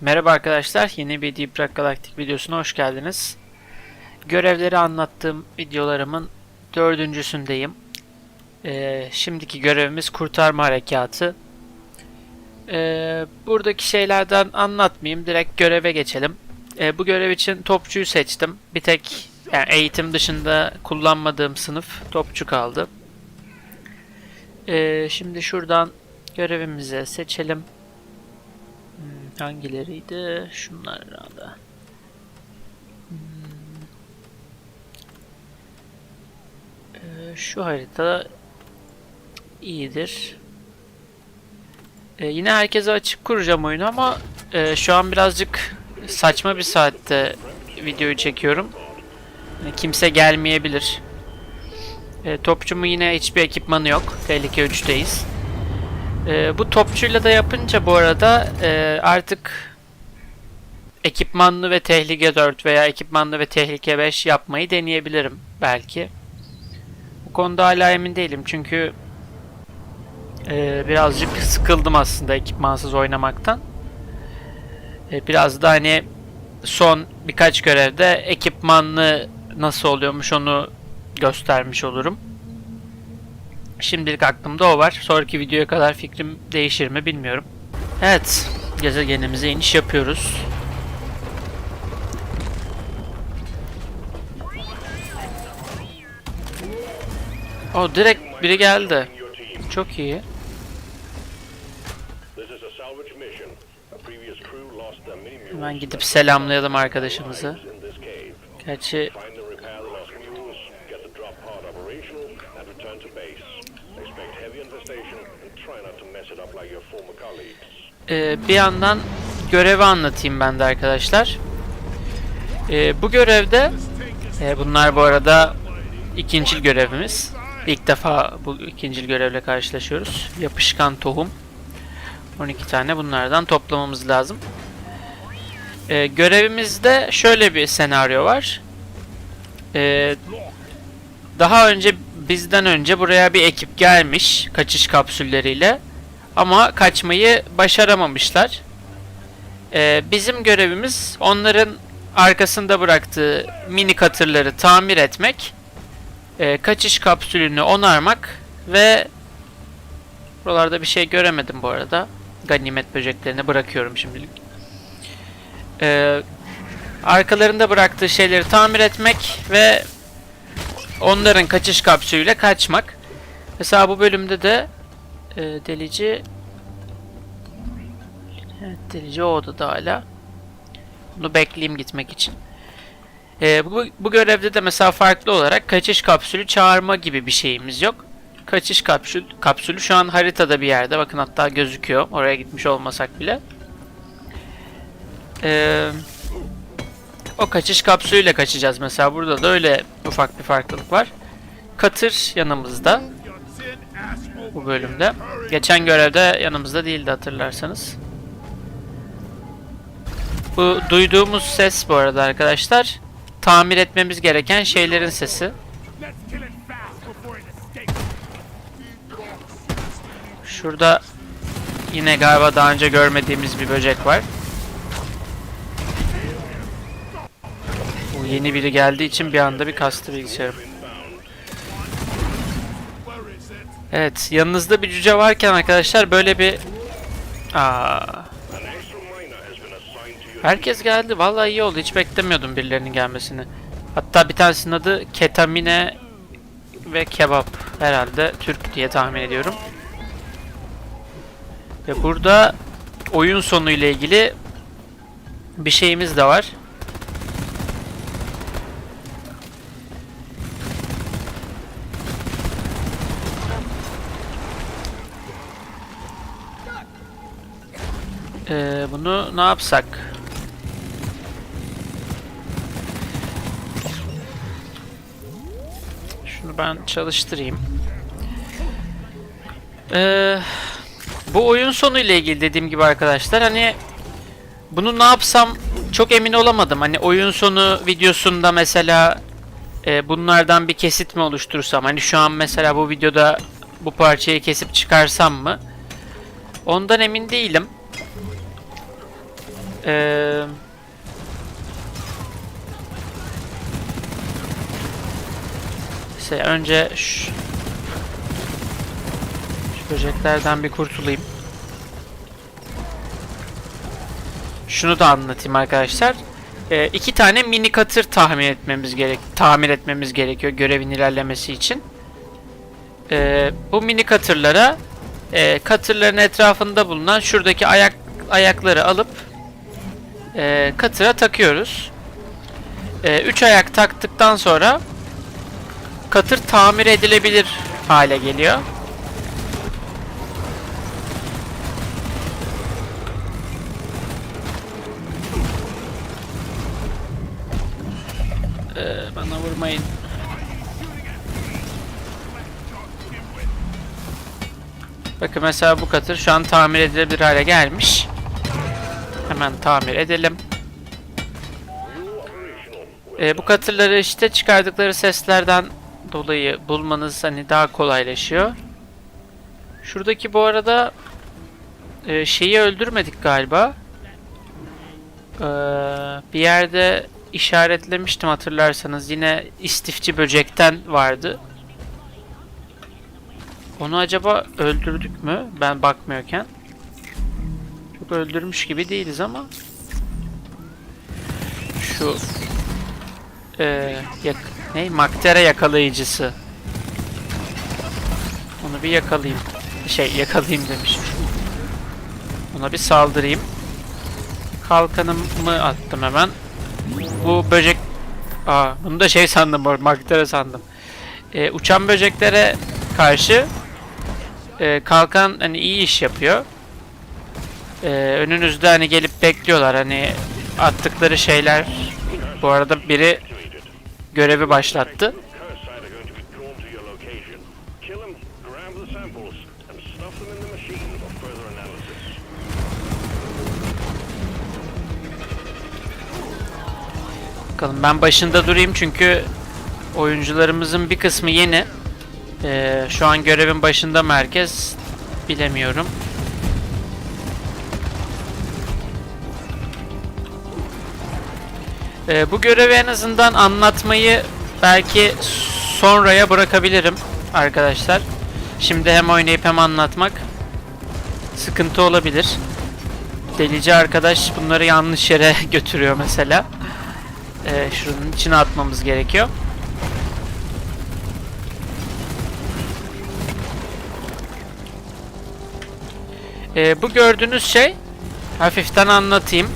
Merhaba arkadaşlar, yeni bir Deep Rock Galactic videosuna hoş geldiniz. Görevleri anlattığım videolarımın dördüncüsündeyim. Ee, şimdiki görevimiz kurtarma harekatı. Ee, buradaki şeylerden anlatmayayım, direkt göreve geçelim. Ee, bu görev için topçuyu seçtim. Bir tek yani eğitim dışında kullanmadığım sınıf topçu kaldı. Ee, şimdi şuradan görevimizi seçelim. Hangileriydi? Şunlar herhalde. Hmm. Ee, şu harita iyidir. Ee, yine herkese açık kuracağım oyunu ama e, şu an birazcık saçma bir saatte videoyu çekiyorum. Yani kimse gelmeyebilir. E, topçumun yine hiçbir ekipmanı yok. Tehlike 3'teyiz. Ee, bu topçuyla da yapınca bu arada e, artık ekipmanlı ve tehlike 4 veya ekipmanlı ve tehlike 5 yapmayı deneyebilirim belki. Bu konuda hala emin değilim çünkü e, birazcık sıkıldım aslında ekipmansız oynamaktan. E, biraz da hani son birkaç görevde ekipmanlı nasıl oluyormuş onu göstermiş olurum. Şimdilik aklımda o var. Sonraki videoya kadar fikrim değişir mi bilmiyorum. Evet. Gezegenimize iniş yapıyoruz. O direkt biri geldi. Çok iyi. Hemen gidip selamlayalım arkadaşımızı. Gerçi e, bir yandan görevi anlatayım ben de arkadaşlar. E, bu görevde e, bunlar bu arada ikincil görevimiz. İlk defa bu ikincil görevle karşılaşıyoruz. Yapışkan tohum. 12 tane bunlardan toplamamız lazım. E, görevimizde şöyle bir senaryo var. E, daha önce bizden önce buraya bir ekip gelmiş kaçış kapsülleriyle. Ama kaçmayı başaramamışlar. Ee, bizim görevimiz onların arkasında bıraktığı mini katırları tamir etmek, ee, kaçış kapsülünü onarmak ve buralarda bir şey göremedim bu arada. Ganimet böceklerini bırakıyorum şimdilik. Ee, arkalarında bıraktığı şeyleri tamir etmek ve onların kaçış kapsülüyle kaçmak. Mesela bu bölümde de e, delici Evet delici o odada hala. Bunu bekleyeyim gitmek için. E, bu, bu görevde de mesela farklı olarak kaçış kapsülü çağırma gibi bir şeyimiz yok. Kaçış kapsül, kapsülü şu an haritada bir yerde. Bakın hatta gözüküyor. Oraya gitmiş olmasak bile. E, o kaçış kapsülüyle kaçacağız mesela. Burada da öyle ufak bir farklılık var. Katır yanımızda bu bölümde. Geçen görevde yanımızda değildi hatırlarsanız. Bu duyduğumuz ses bu arada arkadaşlar tamir etmemiz gereken şeylerin sesi. Şurada yine galiba daha önce görmediğimiz bir böcek var. Bu yeni biri geldiği için bir anda bir kastı bilgisayarım. Evet, yanınızda bir cüce varken arkadaşlar böyle bir Aa, herkes geldi. Vallahi iyi oldu. Hiç beklemiyordum birilerinin gelmesini. Hatta bir tanesinin adı Ketamine ve Kebap herhalde Türk diye tahmin ediyorum. Ve burada oyun sonu ile ilgili bir şeyimiz de var. Ee, bunu ne yapsak? Şunu ben çalıştırayım. Ee, bu oyun sonu ile ilgili dediğim gibi arkadaşlar hani bunu ne yapsam çok emin olamadım. Hani oyun sonu videosunda mesela e, bunlardan bir kesit mi oluşturursam hani şu an mesela bu videoda bu parçayı kesip çıkarsam mı? Ondan emin değilim. Ee, işte önce şu, şu böceklerden bir kurtulayım. Şunu da anlatayım arkadaşlar. Ee, iki tane mini katır tahmin etmemiz gerek, tamir etmemiz gerekiyor görevin ilerlemesi için. Ee, bu mini katırlara e, katırların etrafında bulunan şuradaki ayak ayakları alıp e, katıra takıyoruz. E, üç ayak taktıktan sonra katır tamir edilebilir hale geliyor. Ee, bana vurmayın. Bakın mesela bu katır şu an tamir edilebilir hale gelmiş. Hemen tamir edelim. Ee, bu katırları işte çıkardıkları seslerden dolayı bulmanız hani daha kolaylaşıyor. Şuradaki bu arada e, şeyi öldürmedik galiba. Ee, bir yerde işaretlemiştim hatırlarsanız. Yine istifçi böcekten vardı. Onu acaba öldürdük mü? Ben bakmıyorken. Öldürmüş gibi değiliz ama. Şu ee, yak ne? Maktere yakalayıcısı. Onu bir yakalayayım. Şey yakalayayım demişim. Ona bir saldırayım. Kalkanımı attım hemen. Bu böcek... Aa, bunu da şey sandım, maktere sandım. Ee, uçan böceklere karşı e, kalkan hani iyi iş yapıyor. Ee, önünüzde hani gelip bekliyorlar hani attıkları şeyler. Bu arada biri görevi başlattı. Bakalım ben başında durayım çünkü oyuncularımızın bir kısmı yeni. Ee, şu an görevin başında merkez bilemiyorum. Ee, bu görevi en azından anlatmayı belki sonraya bırakabilirim arkadaşlar. Şimdi hem oynayıp hem anlatmak sıkıntı olabilir. Delici arkadaş bunları yanlış yere götürüyor mesela. Ee, şunun içine atmamız gerekiyor. Ee, bu gördüğünüz şey hafiften anlatayım.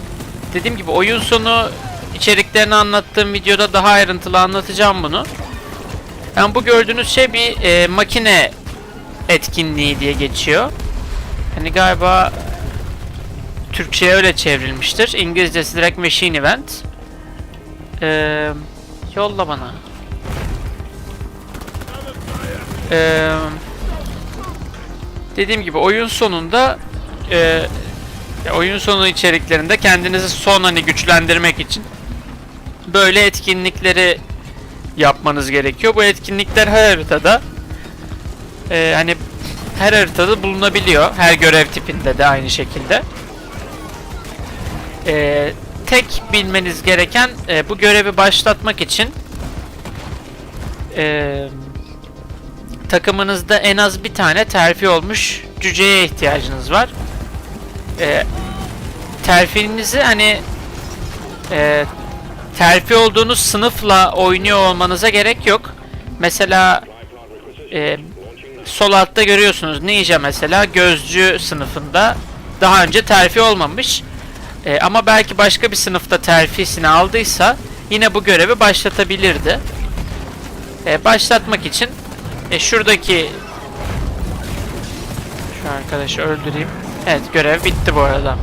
Dediğim gibi oyun sonu içeriklerini anlattığım videoda daha ayrıntılı anlatacağım bunu. Yani bu gördüğünüz şey bir e, makine etkinliği diye geçiyor. Hani galiba Türkçe'ye öyle çevrilmiştir. İngilizcesi direkt Machine Event. Ee, yolla bana. Ee, dediğim gibi oyun sonunda e, oyun sonu içeriklerinde kendinizi son hani güçlendirmek için böyle etkinlikleri yapmanız gerekiyor. Bu etkinlikler her haritada e, hani her haritada bulunabiliyor. Her görev tipinde de aynı şekilde. E, tek bilmeniz gereken e, bu görevi başlatmak için e, takımınızda en az bir tane terfi olmuş cüceye ihtiyacınız var. E, terfinizi hani e, terfi olduğunuz sınıfla oynuyor olmanıza gerek yok. Mesela e, sol altta görüyorsunuz Ninja mesela gözcü sınıfında daha önce terfi olmamış. E, ama belki başka bir sınıfta terfisini aldıysa yine bu görevi başlatabilirdi. E, başlatmak için e, şuradaki şu arkadaşı öldüreyim. Evet görev bitti bu arada.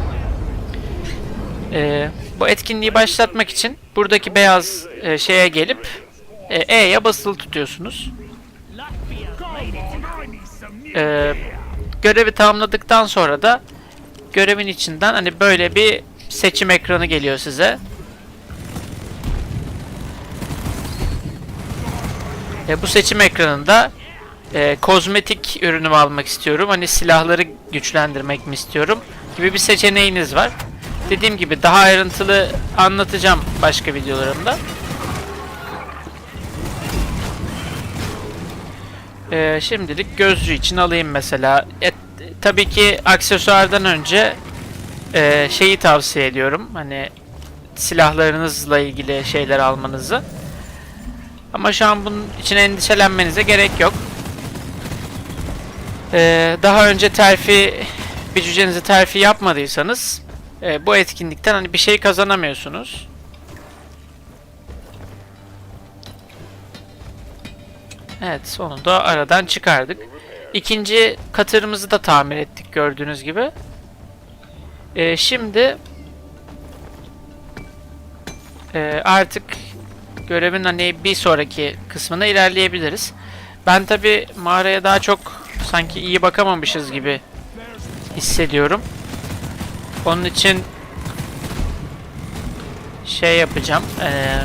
E, bu etkinliği başlatmak için buradaki beyaz e, şeye gelip e, E'ye basılı tutuyorsunuz. E, görevi tamamladıktan sonra da görevin içinden hani böyle bir seçim ekranı geliyor size. E, bu seçim ekranında e, kozmetik ürünümü almak istiyorum. Hani silahları güçlendirmek mi istiyorum gibi bir seçeneğiniz var. Dediğim gibi daha ayrıntılı anlatacağım başka videolarımda. Ee, şimdilik gözcü için alayım mesela. E, tabii ki aksesuardan önce e, şeyi tavsiye ediyorum. Hani silahlarınızla ilgili şeyler almanızı. Ama şu an bunun için endişelenmenize gerek yok. Ee, daha önce terfi bir cücenizi terfi yapmadıysanız e, bu etkinlikten hani bir şey kazanamıyorsunuz. Evet sonunda aradan çıkardık. İkinci katırımızı da tamir ettik gördüğünüz gibi. Ee, şimdi e, artık görevin hani bir sonraki kısmına ilerleyebiliriz. Ben tabi mağaraya daha çok sanki iyi bakamamışız gibi hissediyorum. Onun için şey yapacağım. Eee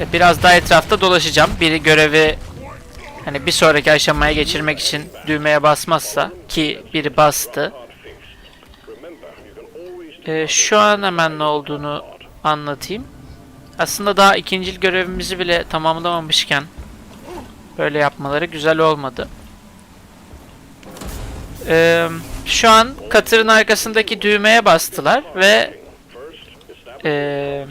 e, biraz daha etrafta dolaşacağım. Biri görevi hani bir sonraki aşamaya geçirmek için düğmeye basmazsa ki biri bastı. Ee, şu an hemen ne olduğunu anlatayım. Aslında daha ikinci görevimizi bile tamamlamamışken böyle yapmaları güzel olmadı. Ee, şu an katırın arkasındaki düğmeye bastılar ve space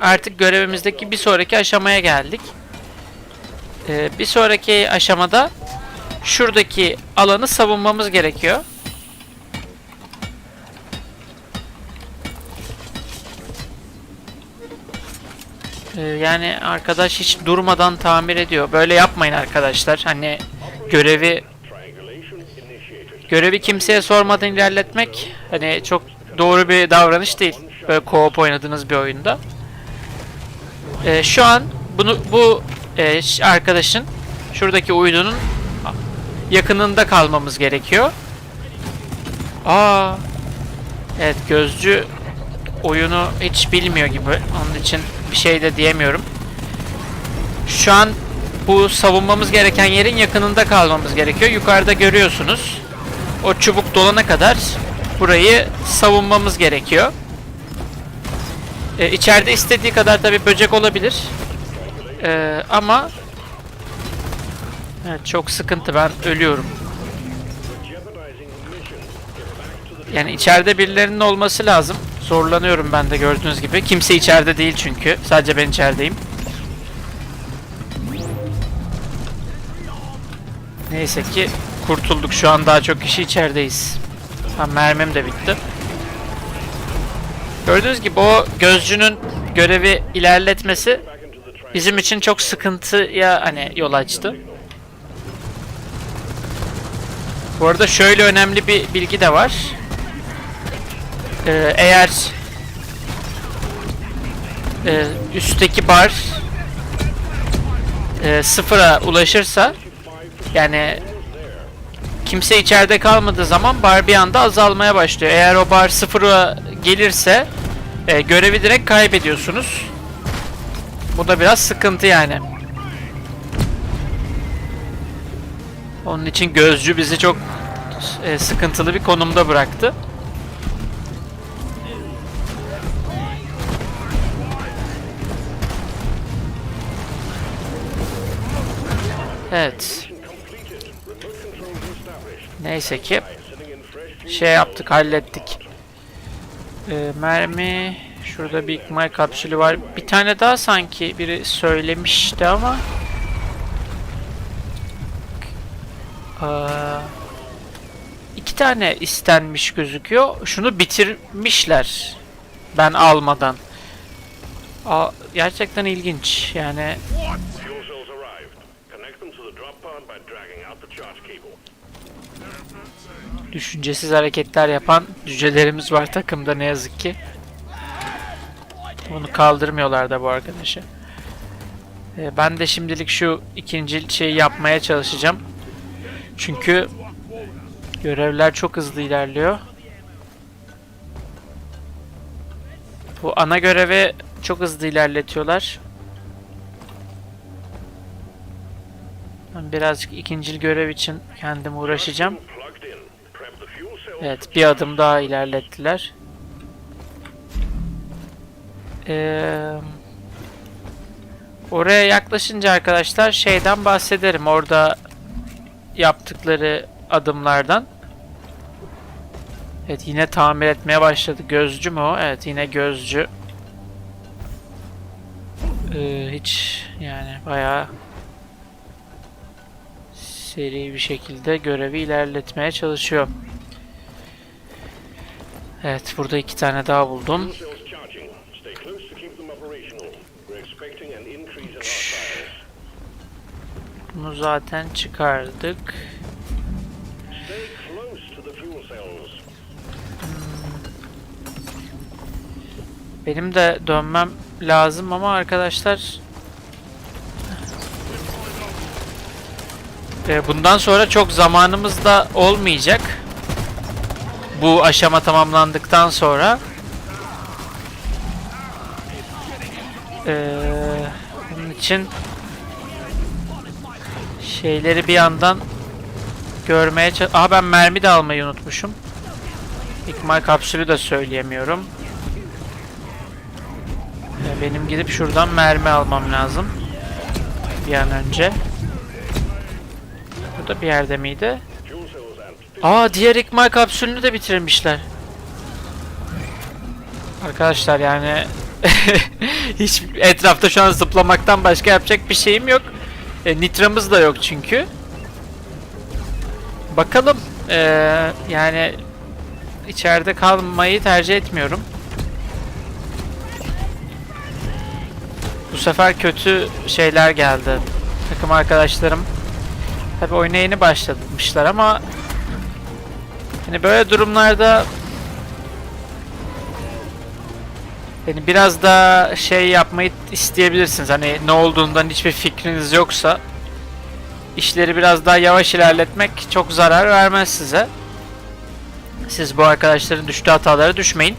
artık görevimizdeki bir sonraki aşamaya geldik. Ee, bir sonraki aşamada şuradaki alanı savunmamız gerekiyor. Ee, yani arkadaş hiç durmadan tamir ediyor. Böyle yapmayın arkadaşlar. Hani görevi. Görevi kimseye sormadan ilerletmek hani çok doğru bir davranış değil. Böyle co-op oynadığınız bir oyunda. Ee, şu an bunu bu e, arkadaşın şuradaki uydunun yakınında kalmamız gerekiyor. Aa. Evet gözcü oyunu hiç bilmiyor gibi. Onun için bir şey de diyemiyorum. Şu an bu savunmamız gereken yerin yakınında kalmamız gerekiyor. Yukarıda görüyorsunuz. O çubuk dolana kadar burayı savunmamız gerekiyor. Ee, içeride istediği kadar tabi böcek olabilir. Ee, ama evet, çok sıkıntı ben ölüyorum. Yani içeride birilerinin olması lazım. Zorlanıyorum ben de gördüğünüz gibi. Kimse içeride değil çünkü. Sadece ben içerideyim. Neyse ki kurtulduk. Şu an daha çok kişi içerideyiz. Ha, mermim de bitti. Gördüğünüz gibi o gözcünün görevi ilerletmesi bizim için çok sıkıntıya hani yol açtı. Bu arada şöyle önemli bir bilgi de var. Ee, eğer e, üstteki bar e, sıfıra ulaşırsa yani kimse içeride kalmadığı zaman bar bir anda azalmaya başlıyor. Eğer o bar sıfıra gelirse e, görevi direkt kaybediyorsunuz. Bu da biraz sıkıntı yani. Onun için gözcü bizi çok e, sıkıntılı bir konumda bıraktı. Evet. Neyse ki şey yaptık, hallettik. Ee, mermi şurada bir ikmal kapsülü var. Bir tane daha sanki biri söylemişti ama Aa, iki tane istenmiş gözüküyor. Şunu bitirmişler. Ben almadan. Aa, gerçekten ilginç. Yani düşüncesiz hareketler yapan cücelerimiz var takımda ne yazık ki. Bunu kaldırmıyorlar da bu arkadaşı. Ee, ben de şimdilik şu ikinci şeyi yapmaya çalışacağım. Çünkü görevler çok hızlı ilerliyor. Bu ana görevi çok hızlı ilerletiyorlar. Ben birazcık ikincil görev için kendim uğraşacağım. Evet bir adım daha ilerlettiler. Ee, oraya yaklaşınca arkadaşlar şeyden bahsederim. Orada yaptıkları adımlardan. Evet yine tamir etmeye başladı. Gözcü mü o? Evet yine gözcü. Ee, hiç yani bayağı seri bir şekilde görevi ilerletmeye çalışıyor. Evet burada iki tane daha buldum. Bunu zaten çıkardık. Benim de dönmem lazım ama arkadaşlar e, bundan sonra çok zamanımız da olmayacak. Bu aşama tamamlandıktan sonra Ee, bunun için şeyleri bir yandan görmeye çalış... Aha ben mermi de almayı unutmuşum. İkmal kapsülü de söyleyemiyorum. Benim gidip şuradan mermi almam lazım. Bir an önce. Burada bir yerde miydi? Aa diğer ikmal kapsülünü de bitirmişler. Arkadaşlar yani hiç etrafta şu an zıplamaktan başka yapacak bir şeyim yok. E, nitramız da yok çünkü. Bakalım. e, yani içeride kalmayı tercih etmiyorum. Bu sefer kötü şeyler geldi. Takım arkadaşlarım tabi oyuna yeni başlamışlar ama Hani böyle durumlarda yani biraz da şey yapmayı isteyebilirsiniz. Hani ne olduğundan hiçbir fikriniz yoksa işleri biraz daha yavaş ilerletmek çok zarar vermez size. Siz bu arkadaşların düştüğü hatalara düşmeyin.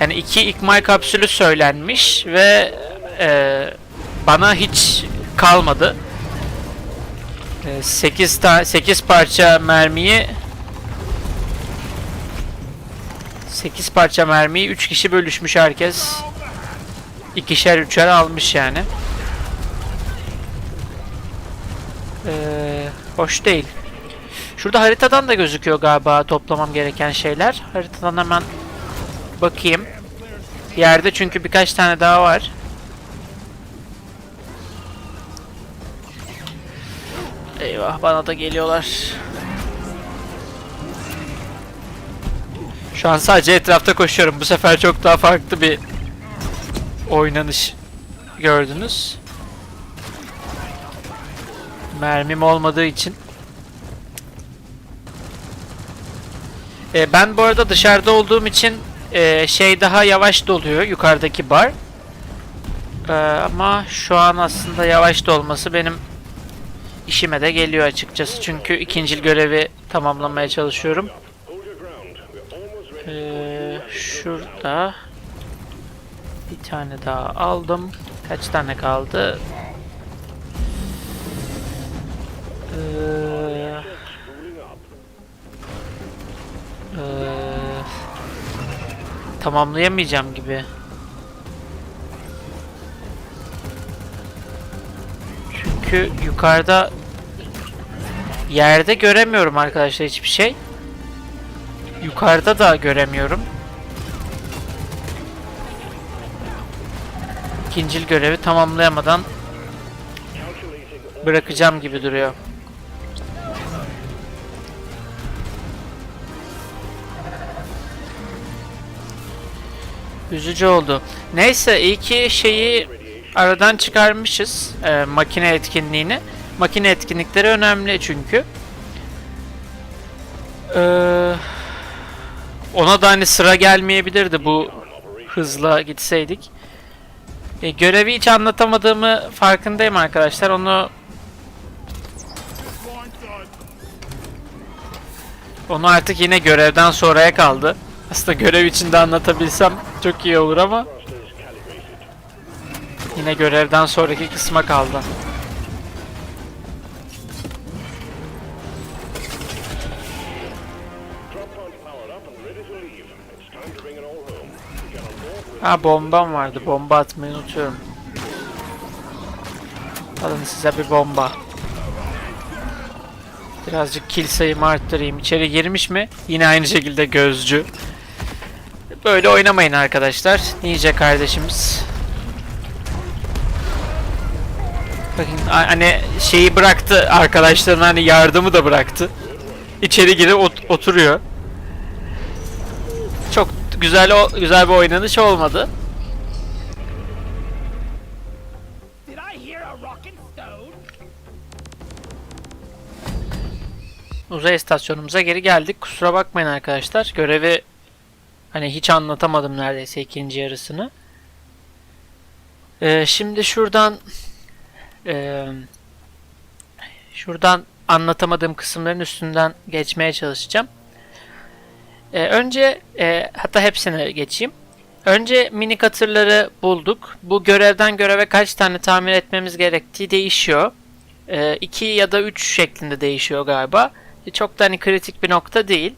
Yani iki ikmal kapsülü söylenmiş ve e, bana hiç kalmadı. 8 ta 8 parça mermiyi 8 parça mermiyi 3 kişi bölüşmüş herkes. İkişer üçer almış yani. Ee, hoş değil. Şurada haritadan da gözüküyor galiba toplamam gereken şeyler. Haritadan hemen bakayım. Yerde çünkü birkaç tane daha var. Eyvah bana da geliyorlar. Şu an sadece etrafta koşuyorum. Bu sefer çok daha farklı bir oynanış gördünüz. Mermim olmadığı için. Ee, ben bu arada dışarıda olduğum için e, şey daha yavaş doluyor yukarıdaki bar. Ee, ama şu an aslında yavaş dolması benim işime de geliyor açıkçası. Çünkü ikincil görevi tamamlamaya çalışıyorum. Şurada bir tane daha aldım. Kaç tane kaldı? Ee, ee, tamamlayamayacağım gibi. Çünkü yukarıda yerde göremiyorum arkadaşlar hiçbir şey. Yukarıda da göremiyorum. İkincil görevi tamamlayamadan bırakacağım gibi duruyor. Üzücü oldu. Neyse iyi ki şeyi aradan çıkarmışız. e, makine etkinliğini. Makine etkinlikleri önemli çünkü. Ee, ona da hani sıra gelmeyebilirdi bu hızla gitseydik. E, görevi hiç anlatamadığımı farkındayım arkadaşlar. Onu Onu artık yine görevden sonraya kaldı. Aslında görev içinde anlatabilsem çok iyi olur ama yine görevden sonraki kısma kaldı. Ha bombam vardı. Bomba atmayı unutuyorum. Alın size bir bomba. Birazcık kill sayımı arttırayım. İçeri girmiş mi? Yine aynı şekilde gözcü. Böyle oynamayın arkadaşlar. Ninja kardeşimiz. Bakın hani şeyi bıraktı arkadaşlarına hani yardımı da bıraktı. İçeri girip ot- oturuyor. Güzel o güzel bir oynanış olmadı. Uzay istasyonumuza geri geldik. Kusura bakmayın arkadaşlar. Görevi hani hiç anlatamadım neredeyse ikinci yarısını. Ee, şimdi şuradan ee, şuradan anlatamadığım kısımların üstünden geçmeye çalışacağım. Ee, önce ee, hatta hepsini geçeyim. Önce mini katırları bulduk. Bu görevden göreve kaç tane tamir etmemiz gerektiği değişiyor. 2 ya da 3 şeklinde değişiyor galiba. E, Çok da hani kritik bir nokta değil.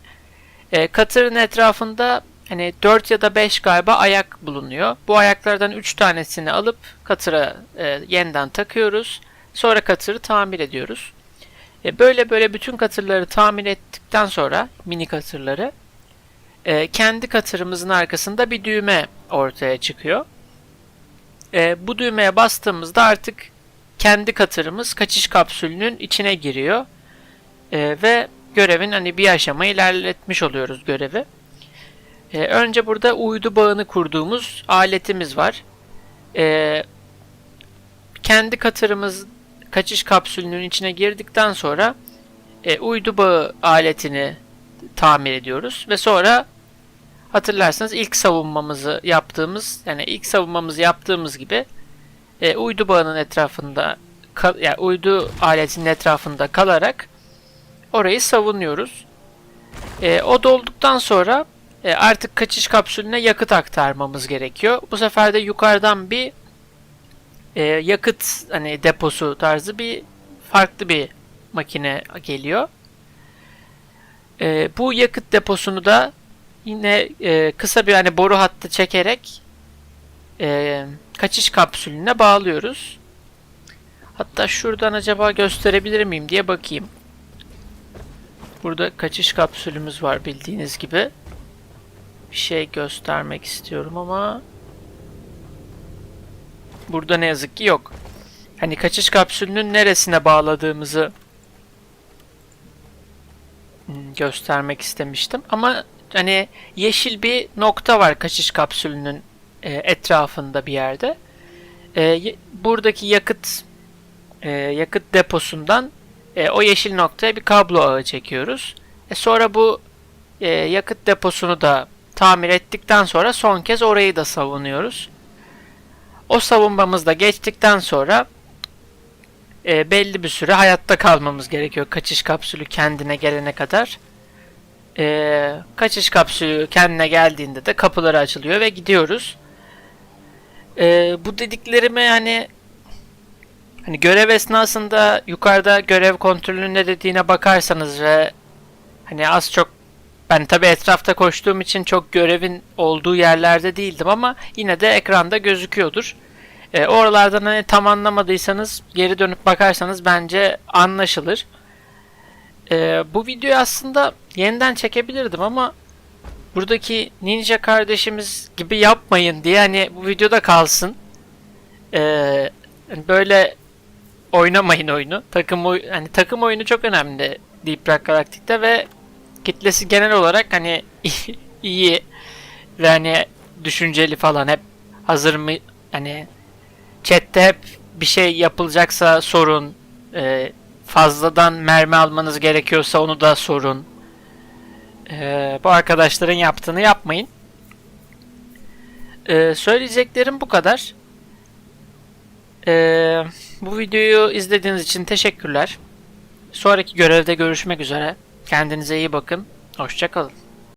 E, katırın etrafında hani 4 ya da 5 galiba ayak bulunuyor. Bu ayaklardan 3 tanesini alıp katıra e, yeniden takıyoruz. Sonra katırı tamir ediyoruz. E, böyle böyle bütün katırları tamir ettikten sonra mini katırları e, kendi katırımızın arkasında bir düğme ortaya çıkıyor. E, bu düğmeye bastığımızda artık kendi katırımız kaçış kapsülünün içine giriyor. Ee, ve görevin hani bir aşama ilerletmiş oluyoruz görevi. Ee, önce burada uydu bağını kurduğumuz aletimiz var. Ee, kendi katırımız kaçış kapsülünün içine girdikten sonra e, uydu bağı aletini tamir ediyoruz ve sonra hatırlarsanız ilk savunmamızı yaptığımız yani ilk savunmamızı yaptığımız gibi e, uydu bağının etrafında kal- yani uydu aletinin etrafında kalarak orayı savunuyoruz. E, o dolduktan sonra e, artık kaçış kapsülüne yakıt aktarmamız gerekiyor. Bu sefer de yukarıdan bir e, yakıt hani deposu tarzı bir farklı bir makine geliyor. E, bu yakıt deposunu da yine e, kısa bir hani boru hattı çekerek e, kaçış kapsülüne bağlıyoruz. Hatta şuradan acaba gösterebilir miyim diye bakayım. Burada kaçış kapsülümüz var bildiğiniz gibi. Bir şey göstermek istiyorum ama burada ne yazık ki yok. Hani kaçış kapsülünün neresine bağladığımızı hmm, göstermek istemiştim ama hani yeşil bir nokta var kaçış kapsülünün e, etrafında bir yerde. E, buradaki yakıt e, yakıt deposundan e, o yeşil noktaya bir kablo ağı çekiyoruz. E, sonra bu e, yakıt deposunu da tamir ettikten sonra son kez orayı da savunuyoruz. O savunmamız da geçtikten sonra e, belli bir süre hayatta kalmamız gerekiyor kaçış kapsülü kendine gelene kadar. E, kaçış kapsülü kendine geldiğinde de kapıları açılıyor ve gidiyoruz. E, bu dediklerimi hani Hani görev esnasında yukarıda görev kontrolünün ne dediğine bakarsanız ve hani az çok ben tabi etrafta koştuğum için çok görevin olduğu yerlerde değildim ama yine de ekranda gözüküyordur. E, oralardan hani tam anlamadıysanız geri dönüp bakarsanız bence anlaşılır. E, bu videoyu aslında yeniden çekebilirdim ama buradaki ninja kardeşimiz gibi yapmayın diye hani bu videoda kalsın. E, hani böyle oynamayın oyunu. Takım oy hani takım oyunu çok önemli Deep Rock Galactic'te ve kitlesi genel olarak hani iyi ve hani düşünceli falan hep hazır mı hani chatte hep bir şey yapılacaksa sorun e, fazladan mermi almanız gerekiyorsa onu da sorun E, bu arkadaşların yaptığını yapmayın E, söyleyeceklerim bu kadar ee, bu videoyu izlediğiniz için teşekkürler. Sonraki görevde görüşmek üzere. Kendinize iyi bakın. Hoşçakalın.